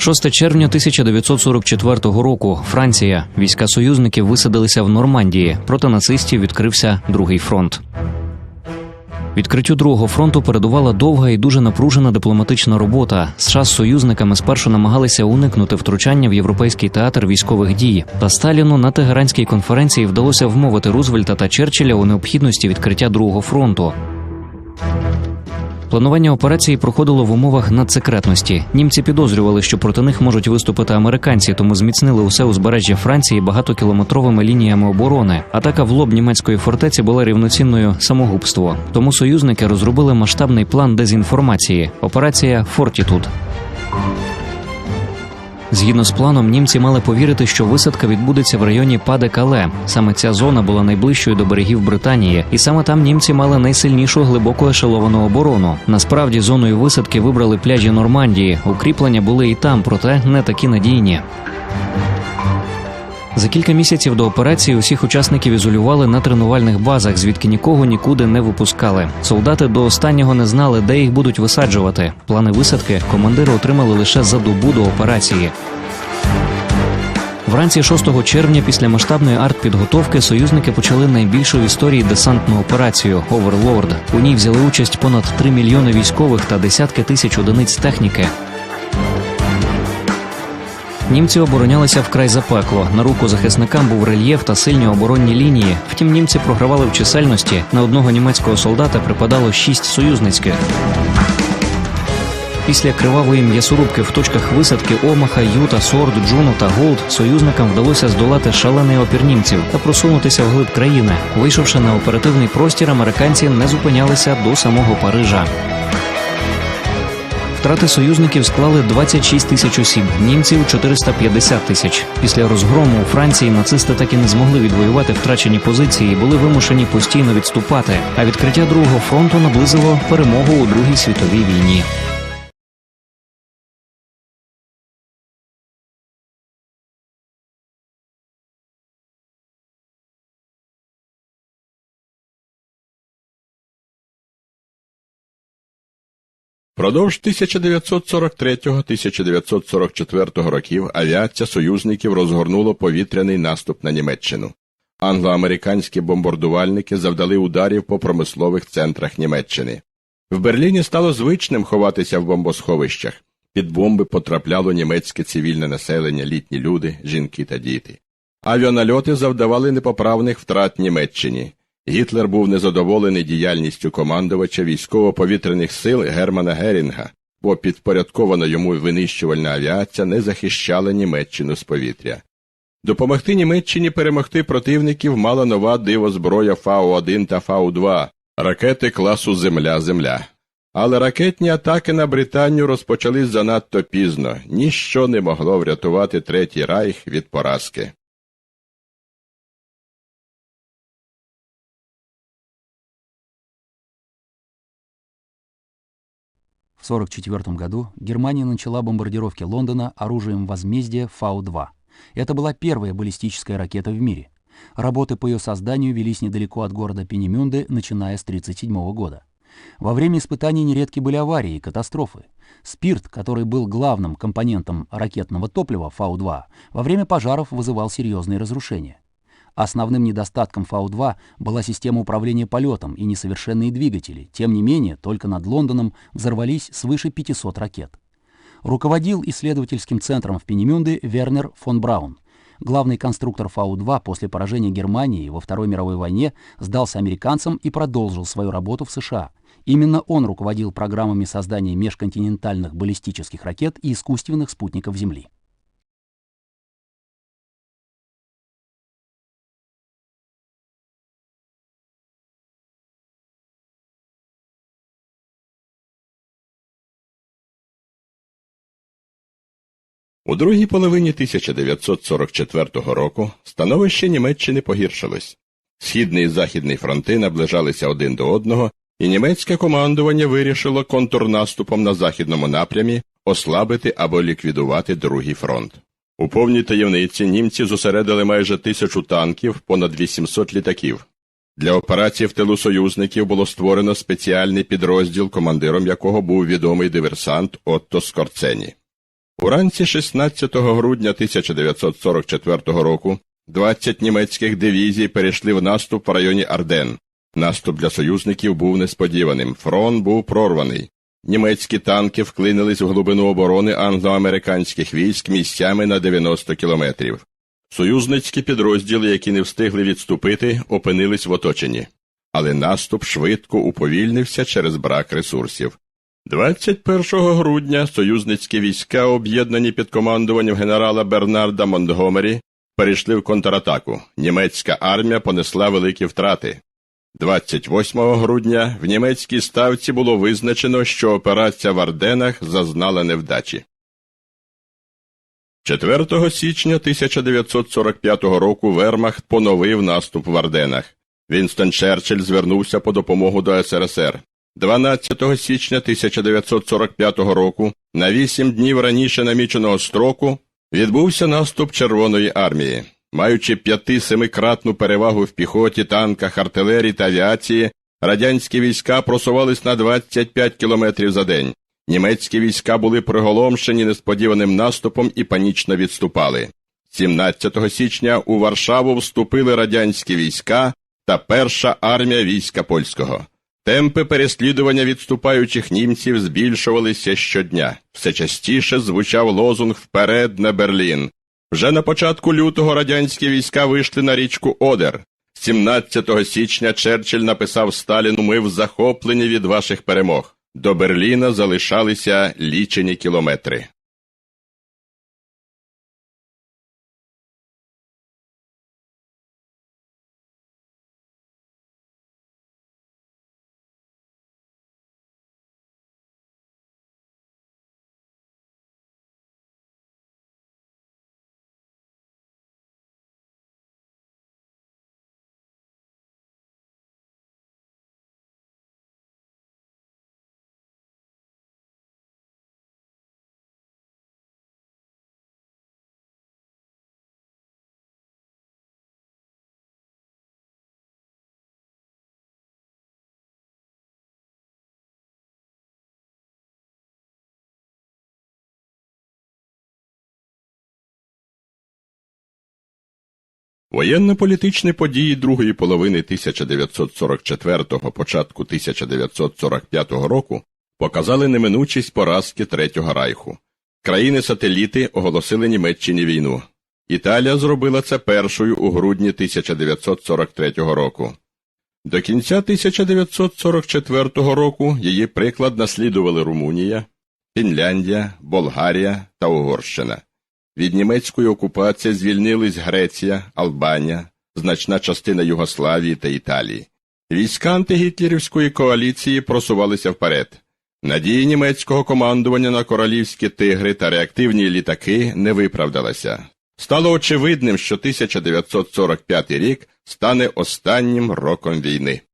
6 червня 1944 року. Франція. Війська союзників висадилися в Нормандії. Проти нацистів відкрився другий фронт. Відкриттю другого фронту передувала довга і дуже напружена дипломатична робота. США з союзниками спершу намагалися уникнути втручання в європейський театр військових дій. Та Сталіну на Тегеранській конференції вдалося вмовити Рузвельта та Черчилля у необхідності відкриття другого фронту. Планування операції проходило в умовах надсекретності. Німці підозрювали, що проти них можуть виступити американці, тому зміцнили усе узбережжя Франції багатокілометровими лініями оборони. Атака в лоб німецької фортеці була рівноцінною самогубству. Тому союзники розробили масштабний план дезінформації. Операція Фортітуд. Згідно з планом, німці мали повірити, що висадка відбудеться в районі Паде Кале. Саме ця зона була найближчою до берегів Британії, і саме там німці мали найсильнішу глибоко ешеловану оборону. Насправді, зоною висадки вибрали пляжі Нормандії. Укріплення були і там, проте не такі надійні. За кілька місяців до операції усіх учасників ізолювали на тренувальних базах, звідки нікого нікуди не випускали. Солдати до останнього не знали, де їх будуть висаджувати. Плани висадки командири отримали лише за добу до операції. Вранці 6 червня, після масштабної артпідготовки, союзники почали найбільшу в історії десантну операцію Оверлорд. У ній взяли участь понад 3 мільйони військових та десятки тисяч одиниць техніки. Німці оборонялися вкрай запекло. На руку захисникам був рельєф та сильні оборонні лінії. Втім, німці програвали в чисельності. На одного німецького солдата припадало шість союзницьких. Після кривавої м'ясорубки в точках висадки Омаха, Юта, Сорд, Джуну та Голд союзникам вдалося здолати шалений опір німців та просунутися вглиб країни. Вийшовши на оперативний простір, американці не зупинялися до самого Парижа. Втрати союзників склали 26 тисяч осіб, німців 450 тисяч. Після розгрому у Франції нацисти так і не змогли відвоювати втрачені позиції і були вимушені постійно відступати. А відкриття другого фронту наблизило перемогу у Другій світовій війні. Продовж 1943-1944 років авіація союзників розгорнула повітряний наступ на Німеччину. Англо-американські бомбардувальники завдали ударів по промислових центрах Німеччини. В Берліні стало звичним ховатися в бомбосховищах. Під бомби потрапляло німецьке цивільне населення, літні люди, жінки та діти. Авіанальоти завдавали непоправних втрат Німеччині. Гітлер був незадоволений діяльністю командувача військово-повітряних сил Германа Герінга, бо підпорядкована йому винищувальна авіація не захищала Німеччину з повітря. Допомогти Німеччині перемогти противників мала нова дивозброя Фау-1 та Фау-2, ракети класу Земля-Земля. Але ракетні атаки на Британію розпочались занадто пізно, ніщо не могло врятувати Третій Райх від поразки. В 1944 году Германия начала бомбардировки Лондона оружием возмездия Фау-2. Это была первая баллистическая ракета в мире. Работы по ее созданию велись недалеко от города Пенемюнде, начиная с 1937 года. Во время испытаний нередки были аварии и катастрофы. Спирт, который был главным компонентом ракетного топлива Фау-2, во время пожаров вызывал серьезные разрушения. Основным недостатком Фау-2 была система управления полетом и несовершенные двигатели. Тем не менее, только над Лондоном взорвались свыше 500 ракет. Руководил исследовательским центром в Пенемюнде Вернер фон Браун. Главный конструктор Фау-2 после поражения Германии во Второй мировой войне сдался американцам и продолжил свою работу в США. Именно он руководил программами создания межконтинентальных баллистических ракет и искусственных спутников Земли. У другій половині 1944 року становище Німеччини погіршилось. Східний і західний фронти наближалися один до одного, і німецьке командування вирішило контрнаступом на західному напрямі ослабити або ліквідувати другий фронт. У повній таємниці німці зосередили майже тисячу танків, понад 800 літаків. Для операції в тилу союзників було створено спеціальний підрозділ, командиром якого був відомий диверсант Отто Скорцені. Уранці 16 грудня 1944 року 20 німецьких дивізій перейшли в наступ в районі Арден. Наступ для союзників був несподіваним. Фронт був прорваний. Німецькі танки вклинились в глибину оборони англо-американських військ місцями на 90 кілометрів. Союзницькі підрозділи, які не встигли відступити, опинились в оточенні. Але наступ швидко уповільнився через брак ресурсів. 21 грудня союзницькі війська, об'єднані під командуванням генерала Бернарда Монтгомері, перейшли в контратаку. Німецька армія понесла великі втрати. 28 грудня в німецькій ставці було визначено, що операція в Арденах зазнала невдачі. 4 січня 1945 року Вермахт поновив наступ в Арденах. Вінстон Черчилль звернувся по допомогу до СРСР. 12 січня 1945 року, на вісім днів раніше наміченого строку, відбувся наступ Червоної армії. Маючи п'яти-семикратну перевагу в піхоті, танках, артилерії та авіації, радянські війська просувались на 25 кілометрів за день. Німецькі війська були приголомшені несподіваним наступом і панічно відступали. 17 січня у Варшаву вступили радянські війська та перша армія війська польського. Темпи переслідування відступаючих німців збільшувалися щодня. Все частіше звучав лозунг «Вперед на Берлін». Вже на початку лютого радянські війська вийшли на річку Одер. 17 січня Черчилль написав Сталіну «Ми в захопленні від ваших перемог». До Берліна залишалися лічені кілометри. Воєнно-політичні події другої половини 1944 початку 1945 року показали неминучість поразки Третього Райху. Країни-сателіти оголосили Німеччині війну. Італія зробила це першою у грудні 1943 року. До кінця 1944 року її приклад наслідували Румунія, Фінляндія, Болгарія та Угорщина. Від німецької окупації звільнились Греція, Албанія, значна частина Югославії та Італії. Війська антигітлерівської коаліції просувалися вперед. Надії німецького командування на королівські тигри та реактивні літаки не виправдалися. Стало очевидним, що 1945 рік стане останнім роком війни. –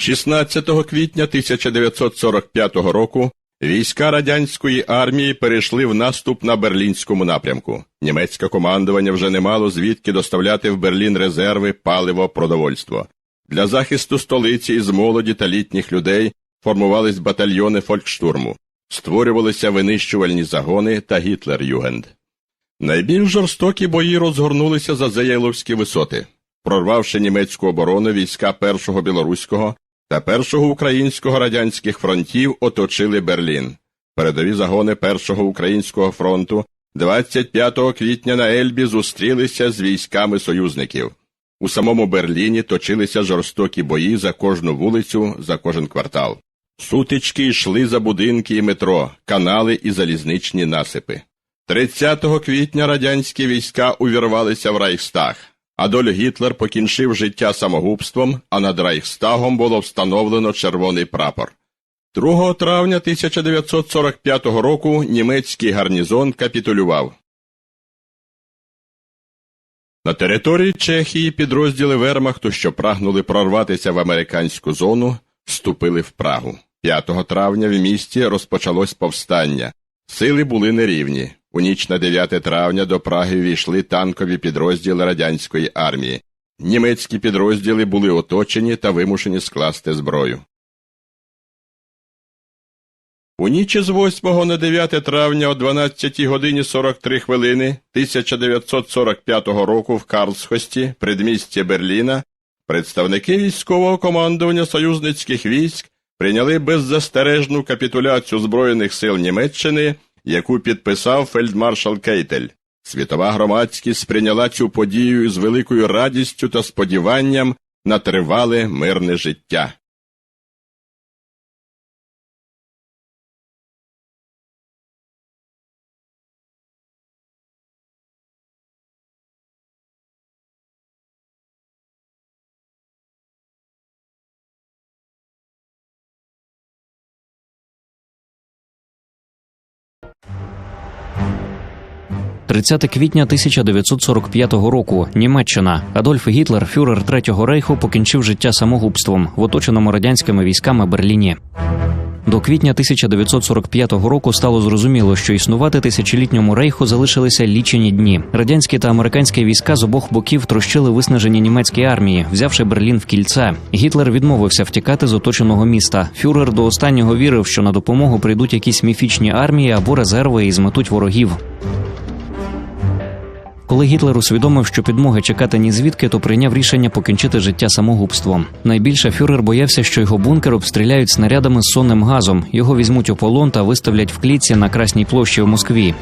16 квітня 1945 року війська радянської армії перейшли в наступ на берлінському напрямку. Німецьке командування вже не мало звідки доставляти в Берлін резерви, паливо, продовольство. Для захисту столиці із молоді та літніх людей формувались батальйони фолькштурму, створювалися винищувальні загони та Гітлер-Югенд. Найбільш жорстокі бої розгорнулися за Заєловські висоти. Прорвавши німецьку оборону, війська Першого білоруського та Першого українського радянських фронтів оточили Берлін. Передові загони Першого українського фронту 25 квітня на Ельбі зустрілися з військами союзників. У самому Берліні точилися жорстокі бої за кожну вулицю, за кожен квартал. Сутички йшли за будинки і метро, канали і залізничні насипи. 30 квітня радянські війська увірвалися в Райхстаг. Адольф Гітлер покінчив життя самогубством, а над Райхстагом було встановлено червоний прапор. 2 травня 1945 року німецький гарнізон капітулював. На території Чехії підрозділи Вермахту, що прагнули прорватися в американську зону, вступили в Прагу. 5 травня в місті розпочалось повстання. Сили були нерівні. У ніч на 9 травня до Праги війшли танкові підрозділи радянської армії. Німецькі підрозділи були оточені та вимушені скласти зброю. У ніч з 8 на 9 травня о 12 годині 43 хвилини 1945 року в Карлсхості, предмісті Берліна, представники військового командування союзницьких військ прийняли беззастережну капітуляцію Збройних сил Німеччини, яку підписав фельдмаршал Кейтель. Світова громадськість сприйняла цю подію з великою радістю та сподіванням на тривале мирне життя. – 30 квітня 1945 року. Німеччина. Адольф Гітлер, фюрер Третього рейху, покінчив життя самогубством в оточеному радянськими військами Берліні. До квітня 1945 року стало зрозуміло, що існувати тисячолітньому рейху залишилися лічені дні. Радянські та американські війська з обох боків трощили виснажені німецькі армії, взявши Берлін в кільце. Гітлер відмовився втікати з оточеного міста. Фюрер до останнього вірив, що на допомогу прийдуть якісь міфічні армії або резерви і зметуть ворогів. Коли Гітлер усвідомив, що підмоги чекати ні звідки, то прийняв рішення покінчити життя самогубством. Найбільше фюрер боявся, що його бункер обстріляють снарядами з сонним газом. Його візьмуть у полон та виставлять в клітці на Красній площі у Москві.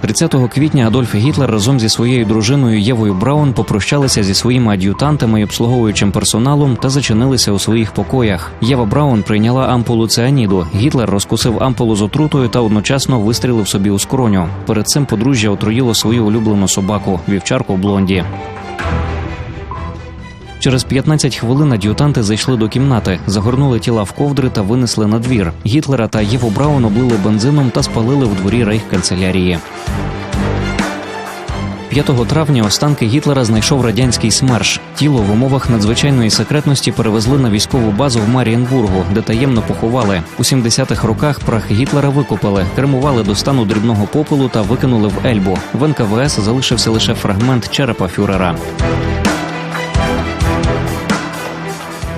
30 квітня Адольф Гітлер разом зі своєю дружиною Євою Браун попрощалися зі своїми ад'ютантами і обслуговуючим персоналом та зачинилися у своїх покоях. Єва Браун прийняла ампулу ціаніду. Гітлер розкусив ампулу з отрутою та одночасно вистрілив собі у скроню. Перед цим подружжя отруїло свою улюблену собаку вівчарку Блонді. Через 15 хвилин ад'ютанти зайшли до кімнати, загорнули тіла в ковдри та винесли на двір. Гітлера та Єву Браун облили бензином та спалили в дворі рейхканцелярії. 5 травня останки Гітлера знайшов радянський СМЕРШ. Тіло в умовах надзвичайної секретності перевезли на військову базу в Марієнбургу, де таємно поховали. У 70-х роках прах Гітлера викопали, кремували до стану дрібного попелу та викинули в Ельбу. В НКВС залишився лише фрагмент черепа фюрера.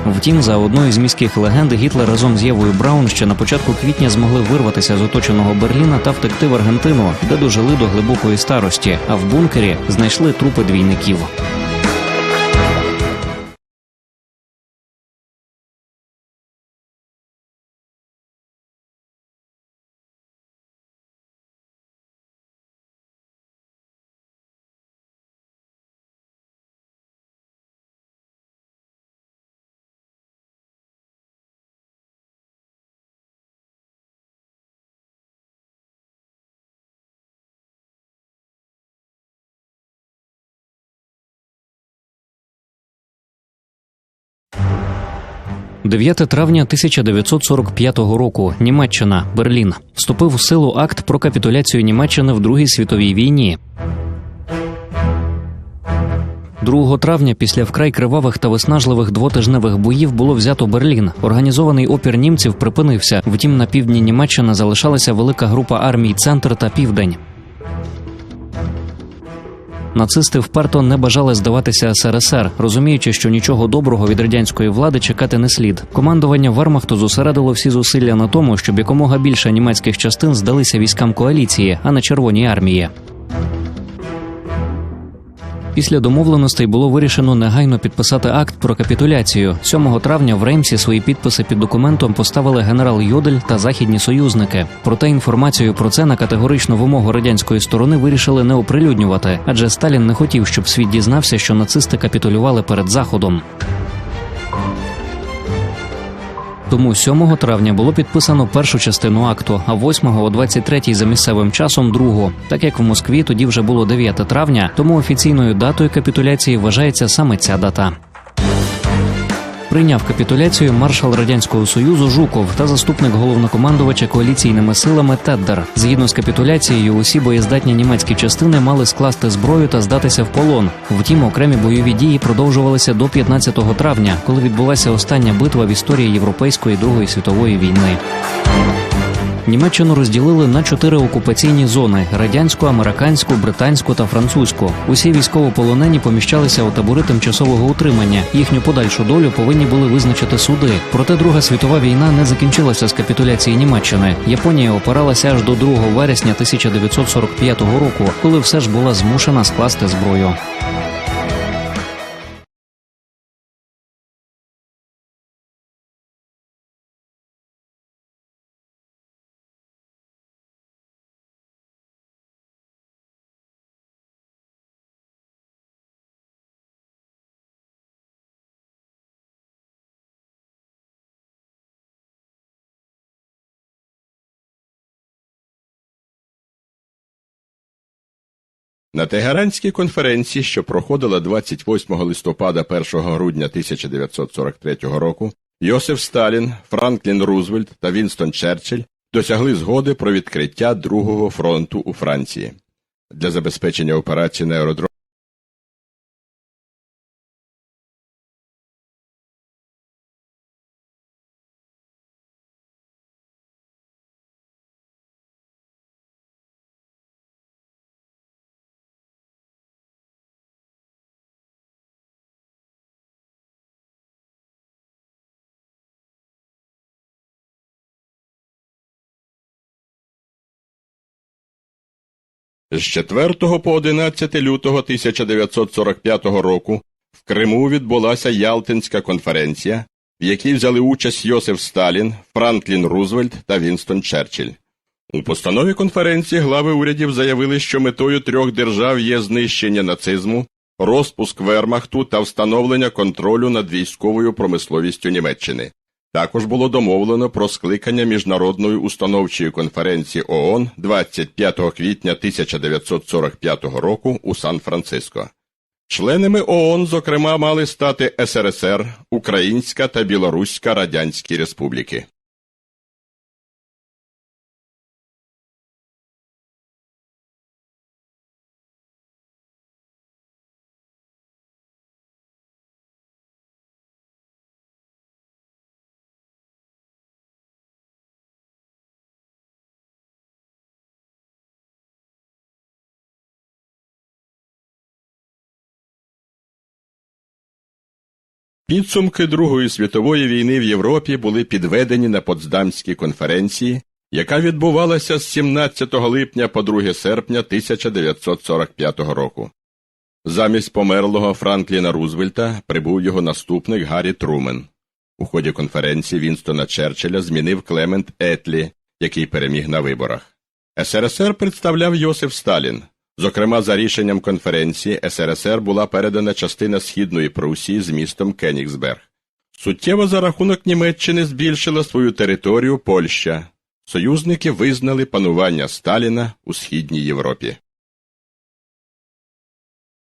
Втім, за одною з міських легенд Гітлер разом з Євою Браун ще на початку квітня змогли вирватися з оточеного Берліна та втекти в Аргентину, де дожили до глибокої старості. А в бункері знайшли трупи двійників. – 9 травня 1945 року. Німеччина, Берлін. Вступив у силу акт про капітуляцію Німеччини в Другій світовій війні. 2 травня після вкрай кривавих та виснажливих двотижневих боїв було взято Берлін. Організований опір німців припинився. Втім, на півдні Німеччини залишалася велика група армій Центр та Південь. Нацисти вперто не бажали здаватися СРСР, розуміючи, що нічого доброго від радянської влади чекати не слід. Командування Вермахту зосередило всі зусилля на тому, щоб якомога більше німецьких частин здалися військам коаліції, а не Червоній армії. Після домовленостей було вирішено негайно підписати акт про капітуляцію. 7 травня в Реймсі свої підписи під документом поставили генерал Йодель та західні союзники. Проте інформацію про це на категоричну вимогу радянської сторони вирішили не оприлюднювати, адже Сталін не хотів, щоб світ дізнався, що нацисти капітулювали перед заходом. Тому 7 травня було підписано першу частину акту, а 8 о 23 за місцевим часом другу. Так як в Москві тоді вже було 9 травня, тому офіційною датою капітуляції вважається саме ця дата. Прийняв капітуляцію маршал радянського союзу Жуков та заступник головнокомандувача коаліційними силами Теддер. Згідно з капітуляцією, усі боєздатні німецькі частини мали скласти зброю та здатися в полон. Втім, окремі бойові дії продовжувалися до 15 травня, коли відбулася остання битва в історії Європейської Другої світової війни. Німеччину розділили на чотири окупаційні зони: радянську, американську, британську та французьку. Усі військовополонені поміщалися у табори тимчасового утримання. Їхню подальшу долю повинні були визначити суди. Проте Друга світова війна не закінчилася з капітуляції Німеччини. Японія опиралася аж до 2 вересня 1945 року, коли все ж була змушена скласти зброю. На Тегеранській конференції, що проходила 28 листопада 1 грудня 1943 року, Йосиф Сталін, Франклін Рузвельт та Вінстон Черчилль досягли згоди про відкриття Другого фронту у Франції. Для забезпечення операції на аеродромі З 4 по 11 лютого 1945 року в Криму відбулася Ялтинська конференція, в якій взяли участь Йосиф Сталін, Франклін Рузвельт та Вінстон Черчилль. У постанові конференції глави урядів заявили, що метою трьох держав є знищення нацизму, розпуск Вермахту та встановлення контролю над військовою промисловістю Німеччини. Також було домовлено про скликання міжнародної установчої конференції ООН 25 квітня 1945 року у Сан-Франциско. Членами ООН, зокрема, мали стати СРСР, Українська та Білоруська Радянські Республіки. Підсумки Другої світової війни в Європі були підведені на Потсдамській конференції, яка відбувалася з 17 липня по 2 серпня 1945 року. Замість померлого Франкліна Рузвельта прибув його наступник Гаррі Трумен. У ході конференції Вінстона Черчилля змінив Клемент Етлі, який переміг на виборах. СРСР представляв Йосиф Сталін. Зокрема, за рішенням конференції СРСР була передана частина Східної Прусії з містом Кенігсберг. Суттєво за рахунок Німеччини збільшила свою територію Польща. Союзники визнали панування Сталіна у Східній Європі.